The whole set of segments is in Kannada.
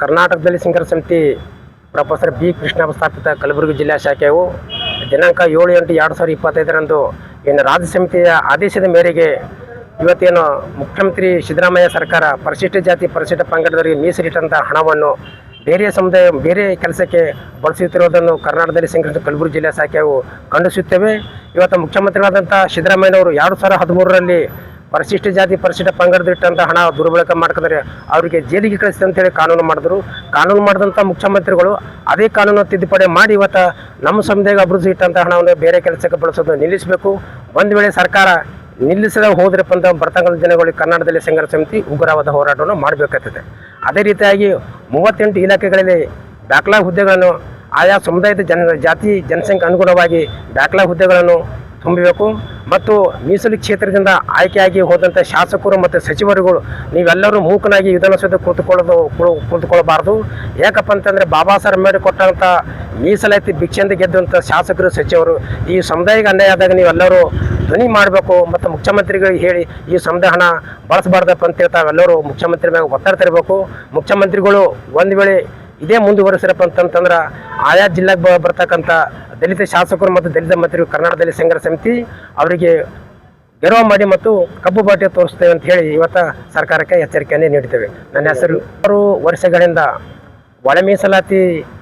ಕರ್ನಾಟಕದಲ್ಲಿ ಸಿಂಗರ ಸಮಿತಿ ಪ್ರೊಫೆಸರ್ ಬಿ ಕೃಷ್ಣ ಸ್ಥಾಪಿತ ಕಲಬುರಗಿ ಜಿಲ್ಲಾ ಶಾಖೆಯು ದಿನಾಂಕ ಏಳು ಎಂಟು ಎರಡು ಸಾವಿರದ ಇಪ್ಪತ್ತೈದರಂದು ಏನು ರಾಜ್ಯ ಸಮಿತಿಯ ಆದೇಶದ ಮೇರೆಗೆ ಇವತ್ತೇನು ಮುಖ್ಯಮಂತ್ರಿ ಸಿದ್ದರಾಮಯ್ಯ ಸರ್ಕಾರ ಪರಿಶಿಷ್ಟ ಜಾತಿ ಪರಿಶಿಷ್ಟ ಪಂಗಡದವರಿಗೆ ಮೀಸಲಿಟ್ಟಂಥ ಹಣವನ್ನು ಬೇರೆ ಸಮುದಾಯ ಬೇರೆ ಕೆಲಸಕ್ಕೆ ಬಳಸುತ್ತಿರುವುದನ್ನು ಕರ್ನಾಟಕದಲ್ಲಿ ಸಿಂಗರ ಕಲಬುರಗಿ ಜಿಲ್ಲಾ ಶಾಖೆಯು ಖಂಡಿಸುತ್ತೇವೆ. ಇವತ್ತು ಮುಖ್ಯಮಂತ್ರಿಗಳಾದಂಥ ಸಿದ್ದರಾಮಯ್ಯನವರು ಎರಡು ಸಾವಿರದ ಹದಿಮೂರರಲ್ಲಿ ಪರಿಶಿಷ್ಟ ಜಾತಿ ಪರಿಶಿಷ್ಟ ಪಂಗಡದಿಟ್ಟಂಥ ಹಣ ದುರ್ಬಳಕೆ ಮಾಡ್ಕೊಂಡ್ರೆ ಅವರಿಗೆ ಜೈಲಿಗೆ ಕಳಿಸಿ ಅಂತೇಳಿ ಕಾನೂನು ಮಾಡಿದ್ರು. ಕಾನೂನು ಮಾಡಿದಂಥ ಮುಖ್ಯಮಂತ್ರಿಗಳು ಅದೇ ಕಾನೂನು ತಿದ್ದುಪಡಿ ಮಾಡಿ ಇವತ್ತು ನಮ್ಮ ಸಮುದಾಯ ಅಭಿವೃದ್ಧಿ ಇಟ್ಟಂಥ ಹಣವನ್ನು ಬೇರೆ ಕೆಲಸಕ್ಕೆ ಬಳಸೋದು ನಿಲ್ಲಿಸಬೇಕು. ಒಂದು ವೇಳೆ ಸರ್ಕಾರ ನಿಲ್ಲಿಸದ ಹೋದ್ರಪ್ಪ ಅಂತ ಬರ್ತಕ್ಕಂಥ ಜನಗಳಿಗೆ ಕನ್ನಡದಲ್ಲಿ ಸಂಘರ್ಷ ಸಮಿತಿ ಉಗ್ರವಾದ ಹೋರಾಟವನ್ನು ಮಾಡಬೇಕಾಗ್ತದೆ. ಅದೇ ರೀತಿಯಾಗಿ ಮೂವತ್ತೆಂಟು ಇಲಾಖೆಗಳಲ್ಲಿ ದಾಖಲಾ ಹುದ್ದೆಗಳನ್ನು ಆಯಾ ಸಮುದಾಯದ ಜನ ಜಾತಿ ಜನಸಂಖ್ಯೆ ಅನುಗುಣವಾಗಿ ದಾಖಲಾ ಹುದ್ದೆಗಳನ್ನು ತುಂಬಬೇಕು ಮತ್ತು ಮೀಸಲು ಕ್ಷೇತ್ರದಿಂದ ಆಯ್ಕೆಯಾಗಿ ಹೋದಂಥ ಶಾಸಕರು ಮತ್ತು ಸಚಿವರುಗಳು, ನೀವೆಲ್ಲರೂ ಮೂಕನಾಗಿ ವಿಧಾನಸೌಧ ಕೂತುಕೊಳ್ಳೋದು ಕೂತ್ಕೊಳ್ಬಾರ್ದು ಯಾಕಪ್ಪ ಅಂತಂದರೆ ಬಾಬಾ ಸಾಹೇಬ್ ಅಂಬೇಡ್ಕರ್ ಕೊಟ್ಟಂಥ ಮೀಸಲಾತಿ ಭಿಕ್ಷೆಯಿಂದ ಗೆದ್ದಂಥ ಶಾಸಕರು, ಸಚಿವರು, ಈ ಸಮುದಾಯಕ್ಕೆ ಅನ್ಯಾಯ ಆದಾಗ ನೀವೆಲ್ಲರೂ ಧ್ವನಿ ಮಾಡಬೇಕು ಮತ್ತು ಮುಖ್ಯಮಂತ್ರಿಗಳಿಗೆ ಹೇಳಿ ಈ ಸಮುದಾಯ ಹಣ ಬಳಸಬಾರ್ದಪ್ಪ ಅಂತ ಹೇಳ್ತಾವೆಲ್ಲರೂ ಮುಖ್ಯಮಂತ್ರಿ ಮ್ಯಾಗ ಒತ್ತಡ ತರಬೇಕು. ಮುಖ್ಯಮಂತ್ರಿಗಳು ಒಂದು ವೇಳೆ ಇದೇ ಮುಂದುವರೆಸಿರಪ್ಪ ಅಂತಂತಂದ್ರೆ ಆಯಾ ಜಿಲ್ಲೆಗೆ ಬರ್ತಕ್ಕಂಥ ದಲಿತ ಶಾಸಕರು ಮತ್ತು ದಲಿತ ಮಂತ್ರಿಗಳು ದಲಿತ ಸಂಘರ್ಷ ಸಮಿತಿ ಅವರಿಗೆ ಗೆರವ ಮಾಡಿ ಮತ್ತು ಕಬ್ಬು ಬಾಟೆ ತೋರಿಸ್ತೇವೆ ಅಂತ ಹೇಳಿ ಇವತ್ತು ಸರ್ಕಾರಕ್ಕೆ ಎಚ್ಚರಿಕೆಯನ್ನೇ ನೀಡ್ತೇವೆ ನನ್ನ ಹೆಸರು ಆರು ವರ್ಷಗಳಿಂದ ಒಳ ಮೀಸಲಾತಿ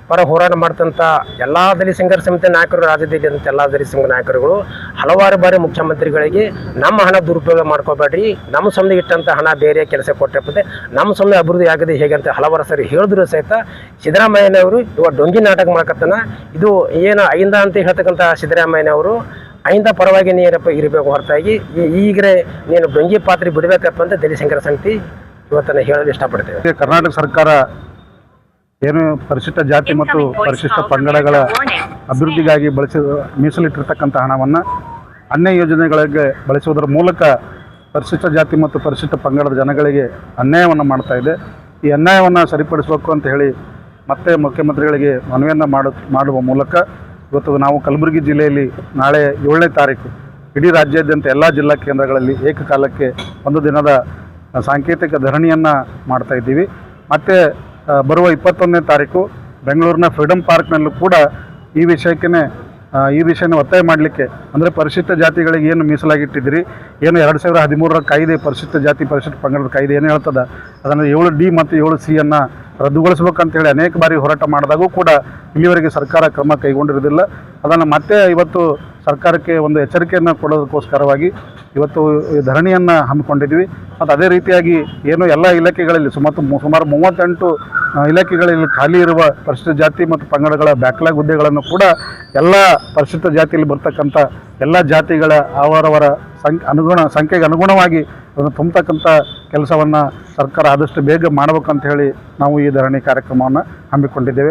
ಪರ ಹೋರಾಟ ಮಾಡ್ತಂಥ ಎಲ್ಲ ಸಂಘರ್ಷ ಸಮಿತಿ ನಾಯಕರು, ರಾಜ್ಯದಲ್ಲಿ ಅಂತ ಎಲ್ಲ ದಲಿತ ಸಂಘ ನಾಯಕರುಗಳು ಹಲವಾರು ಬಾರಿ ಮುಖ್ಯಮಂತ್ರಿಗಳಿಗೆ ನಮ್ಮ ಹಣ ದುರುಪಯೋಗ ಮಾಡ್ಕೋಬೇಡ್ರಿ. ನಮ್ಮ ಸಮಯ ಇಟ್ಟಂಥ ಹಣ ಬೇರೆ ಕೆಲಸ ಕೊಟ್ಟಿರ್ತದೆ. ನಮ್ಮ ಸಮಯ ಅಭಿವೃದ್ಧಿ ಆಗದೆ ಹೇಗೆ ಅಂತ ಹಲವಾರು ಸರಿ ಹೇಳಿದ್ರು ಸಹಿತ ಸಿದ್ದರಾಮಯ್ಯನವರು ಇವಾಗ ಡೊಂಗಿ ನಾಟಕ ಮಾಡಕತ್ತಾನ. ಇದು ಏನು ಐಂದ ಅಂತ ಹೇಳ್ತಕ್ಕಂಥ ಸಿದ್ದರಾಮಯ್ಯನವರು ಐಂದ ಪರವಾಗಿ ನೀರಪ್ಪ ಇರಬೇಕು ಹೊರತಾಗಿ ಈಗ್ರೆ ಈಗಲೇ ನೀನು ಡೊಂಗಿ ಪಾತ್ರೆ ಬಿಡಬೇಕಪ್ಪ ಅಂತ ದಲಿತ ಸಮಿತಿ ಇವತ್ತನ್ನು ಹೇಳಲು ಇಷ್ಟಪಡ್ತೇವೆ. ಕರ್ನಾಟಕ ಸರ್ಕಾರ ಏನು ಪರಿಶಿಷ್ಟ ಜಾತಿ ಮತ್ತು ಪರಿಶಿಷ್ಟ ಪಂಗಡಗಳ ಅಭಿವೃದ್ಧಿಗಾಗಿ ಬಳಸಿ ಮೀಸಲಿಟ್ಟಿರ್ತಕ್ಕಂಥ ಹಣವನ್ನು ಅನ್ಯ ಯೋಜನೆಗಳಿಗೆ ಬಳಸುವುದರ ಮೂಲಕ ಪರಿಶಿಷ್ಟ ಜಾತಿ ಮತ್ತು ಪರಿಶಿಷ್ಟ ಪಂಗಡದ ಜನಗಳಿಗೆ ಅನ್ಯಾಯವನ್ನು ಮಾಡ್ತಾ ಇದೆ. ಈ ಅನ್ಯಾಯವನ್ನು ಸರಿಪಡಿಸಬೇಕು ಅಂತ ಹೇಳಿ ಮತ್ತೆ ಮುಖ್ಯಮಂತ್ರಿಗಳಿಗೆ ಮನವಿಯನ್ನು ಮಾಡು ಮಾಡುವ ಮೂಲಕ ಇವತ್ತು ನಾವು ಕಲಬುರಗಿ ಜಿಲ್ಲೆಯಲ್ಲಿ ನಾಳೆ ಏಳನೇ ತಾರೀಕು ಇಡೀ ರಾಜ್ಯಾದ್ಯಂತ ಎಲ್ಲ ಜಿಲ್ಲಾ ಕೇಂದ್ರಗಳಲ್ಲಿ ಏಕಕಾಲಕ್ಕೆ ಒಂದು ದಿನದ ಸಾಂಕೇತಿಕ ಧರಣಿಯನ್ನು ಮಾಡ್ತಾ ಇದ್ದೀವಿ. ಮತ್ತು ಬರುವ ಇಪ್ಪತ್ತೊಂದನೇ ತಾರೀಕು ಬೆಂಗಳೂರಿನ ಫ್ರೀಡಮ್ ಪಾರ್ಕ್ನಲ್ಲೂ ಕೂಡ ಈ ವಿಷಯಕ್ಕೆ ಈ ವಿಷಯನ ಒತ್ತಾಯ ಮಾಡಲಿಕ್ಕೆ, ಅಂದರೆ ಪರಿಶಿಷ್ಟ ಜಾತಿಗಳಿಗೆ ಏನು ಮೀಸಲಾಗಿಟ್ಟಿದ್ದೀರಿ? ಏನು ಎರಡು ಸಾವಿರ ಹದಿಮೂರರ ಕಾಯ್ದೆ ಪರಿಶಿಷ್ಟ ಜಾತಿ ಪರಿಶಿಷ್ಟ ಪಂಗಡದ ಕಾಯ್ದೆ ಏನು ಹೇಳ್ತದ? ಅದನ್ನು ಏಳು ಡಿ ಮತ್ತು ಏಳು ಸಿ ಅನ್ನು ರದ್ದುಗೊಳಿಸ್ಬೇಕಂತೇಳಿ ಅನೇಕ ಬಾರಿ ಹೋರಾಟ ಮಾಡಿದಾಗೂ ಕೂಡ ಇಲ್ಲಿವರೆಗೆ ಸರ್ಕಾರ ಕ್ರಮ ಕೈಗೊಂಡಿರೋದಿಲ್ಲ ಅದನ್ನು ಮತ್ತೆ ಇವತ್ತು ಸರ್ಕಾರಕ್ಕೆ ಒಂದು ಎಚ್ಚರಿಕೆಯನ್ನು ಕೊಡೋದಕ್ಕೋಸ್ಕರವಾಗಿ ಇವತ್ತು ಧರಣಿಯನ್ನು ಹಮ್ಮಿಕೊಂಡಿದ್ವಿ ಮತ್ತು ಅದೇ ರೀತಿಯಾಗಿ ಏನು ಎಲ್ಲ ಇಲಾಖೆಗಳಲ್ಲಿ ಸುಮಾರು ಸುಮಾರು ಮೂವತ್ತೆಂಟು ಇಲಾಖೆಗಳಲ್ಲಿ ಖಾಲಿ ಇರುವ ಪರಿಶಿಷ್ಟ ಜಾತಿ ಮತ್ತು ಪಂಗಡಗಳ ಬ್ಯಾಕ್ಲಾಗ್ ಹುದ್ದೆಗಳನ್ನು ಕೂಡ ಎಲ್ಲ ಪರಿಶಿಷ್ಟ ಜಾತಿಯಲ್ಲಿ ಬರ್ತಕ್ಕಂಥ ಎಲ್ಲ ಜಾತಿಗಳ ಅವರವರ ಸಂಖ್ಯೆ ಅನುಗುಣ, ಸಂಖ್ಯೆಗೆ ಅನುಗುಣವಾಗಿ ಅದನ್ನು ತುಂಬತಕ್ಕಂಥ ಕೆಲಸವನ್ನು ಸರ್ಕಾರ ಆದಷ್ಟು ಬೇಗ ಮಾಡಬೇಕಂತ ಹೇಳಿ ನಾವು ಈ ಧರಣಿ ಕಾರ್ಯಕ್ರಮವನ್ನು ಹಮ್ಮಿಕೊಂಡಿದ್ದೇವೆ.